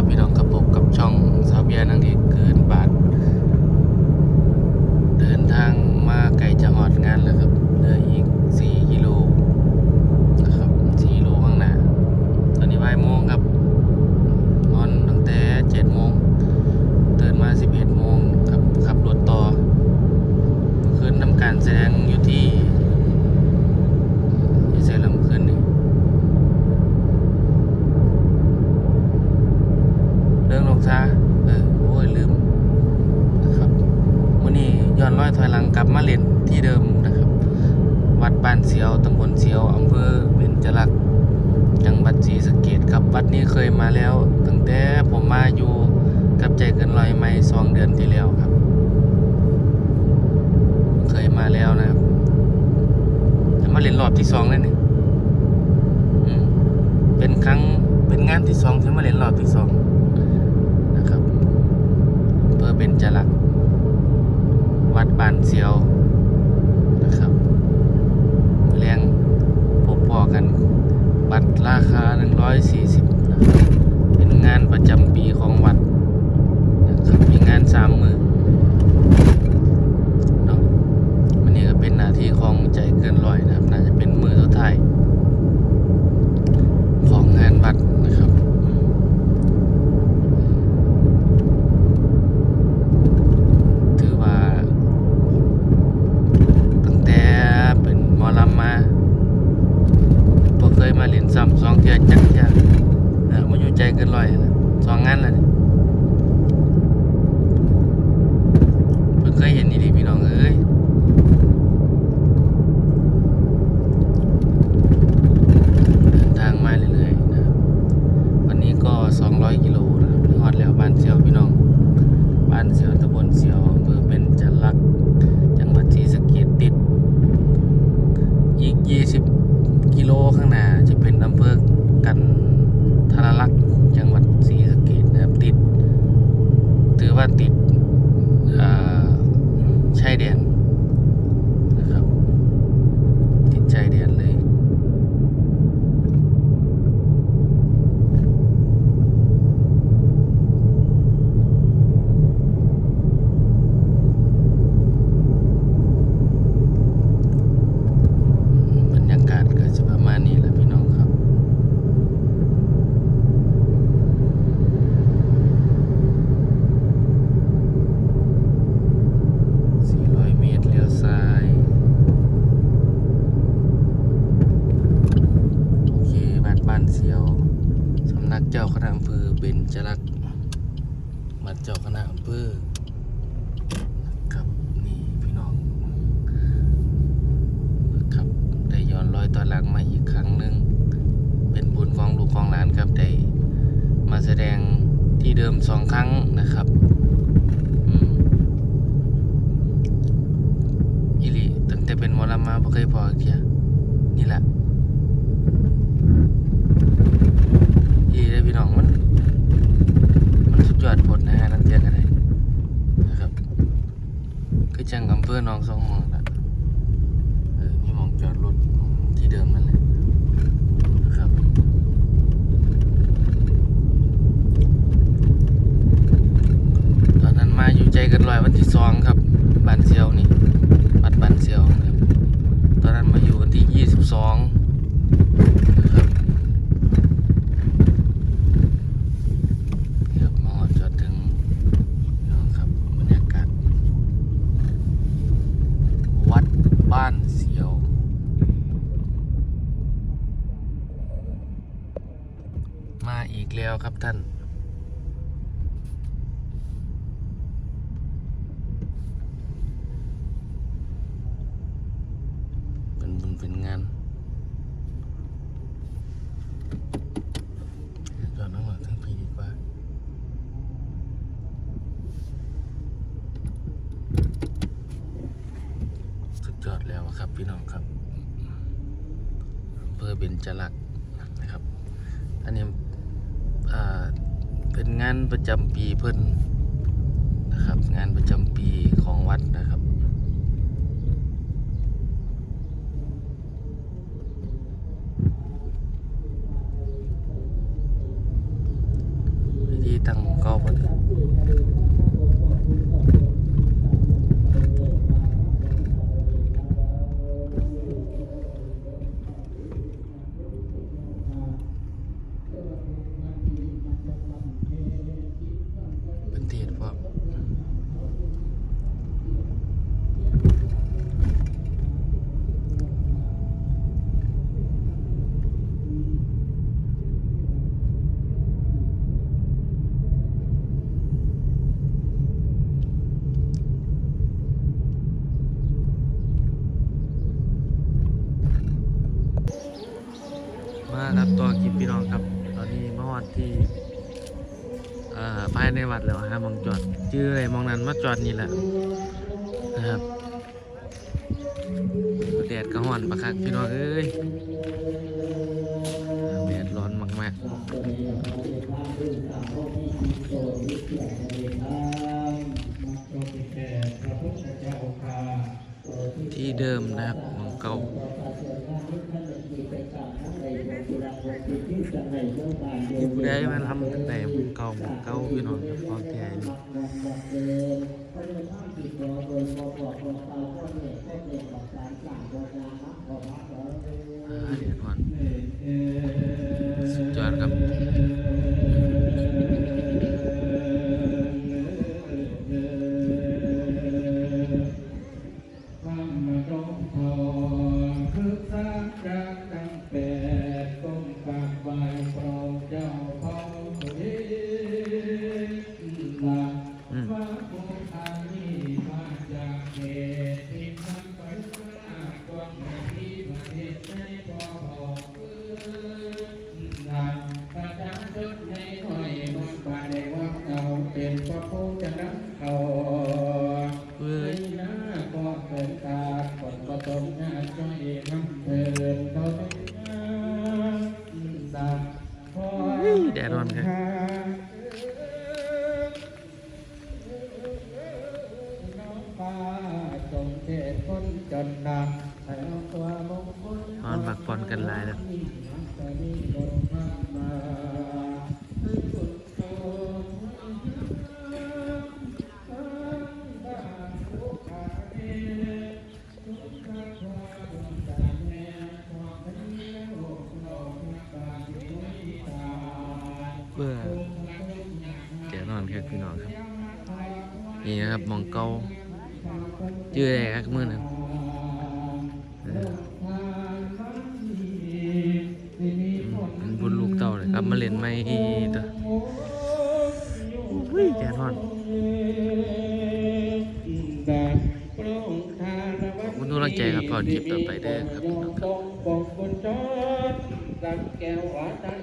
บพี่น้องกระปกกับช่องสาวเบียนังเอกเกินบาทเดินทางมาไกลจะหอดงานแล้วครับเหลืออีก4กิโลนะครับ4กิโลข้างหน้าตอนนี้บ่ายโมงครับนอนตั้งแต่ 7 โมงตื่นมา 11 โมงครับขับรถต่อคืนทำการแสดงอยู่ที่ที่เซลำคืนนี่ เรื่องลงซาเออโอ้ยลืมนะครับวันนี้ย้อนร้อยถอยหลังกลับมาเล่นที่เดิมนะครับ วัดบ้านเสียวตำบลเสียวอำเภอเบญจรักษ์จังหวัดศรีสะเกดครับวัดนี้เคยมาแล้ว ตั้งแต่ผมมาอยู่กับใจเกินลอยไม่สองเดือนที่แล้วครับ เคยมาแล้วนะครับจะมาเล่นรอบที่สองแล้วนี่อืมเป็นครั้งเป็นงานที่สองที่มาเล่นรอบที่สอง นะครับเพื่อเป็น จรักวัดบ้านเสียวนะครับแรงพบพอกัน บัตรราคา 140นะครับเป็นงานประจำปีของวัด เดิมสองครั้งนะครับอืมอีหลีตั้งแต่เป็นมอลำมาบ่เคยพอเทียนี่แหละอีเลยพี่น้องมัน มันสุดยอดผลนะฮะนั่นเทียกันเลยนะครับ คือจังอำเภอหนองสองห้องละเออนี่มองจอดรถที่เดิมนั่นแหละนะครับ ต อยู่ใจเกันลอยวันที่สองครับบ้านเซียวนี่วัดบ้านเซียวนะครับตอนนั้นมาอยู่วันที่ยี่สิบสองนะครับเดี๋ยวมาฮอดจอดถึงนี่ครับบรรยากาศวัดบ้านเสียวมาอีกแล้วครับท่าน เป็น บุญเป็นงานจอดน้องหลังทั้งพีดีกว่าสุดยอดแล้วครับพี่น้องครับอำเภอเบญจรักษ์นะครับ อันนี้เป็นงานประจำปีเพิ่นนะครับ งานประจำปีของวัดนะครับ วิธี ที่ตั้งของเก่าพอดีเป็นเทศพร้อม มาครับตัวคลิปพี่น้องครับ ตอนนี้มาวัดที่ภายในวัดแล้วฮะมองจอดชื่ออะไรมองนั้นมาจอดนี่แหละนะครับแดดก็ฮ้อนปะคักพี่น้องเอ้ยแดดร้อนมากๆที่เดิมนะครับมองเก่า มีผู้ใดมาทำตั้งแต่หมู่เก่าเก่าพี่น้องครับควาแก่นี่อ่าเดี๋ยวก่อนสุดยอดครับ ร้อนครับน้องฟ้าจงเทศคนจนนำให้เอาตัวมงคลนอนพักผ่อนกันหลายแล้ว เบื่อแก่นอนครับพี่น้องครับ นี่นะครับหมองเก่าชื่ออะไรครับมือนั้นเออเป็นบุญลูกเต่าเลยครับมาเล่นไม่ตัวอุ้ยแก่นอนขอบคุณทุกกำลังใจครับพอคลิปต่อไปเด้อครับพี่น้องครับ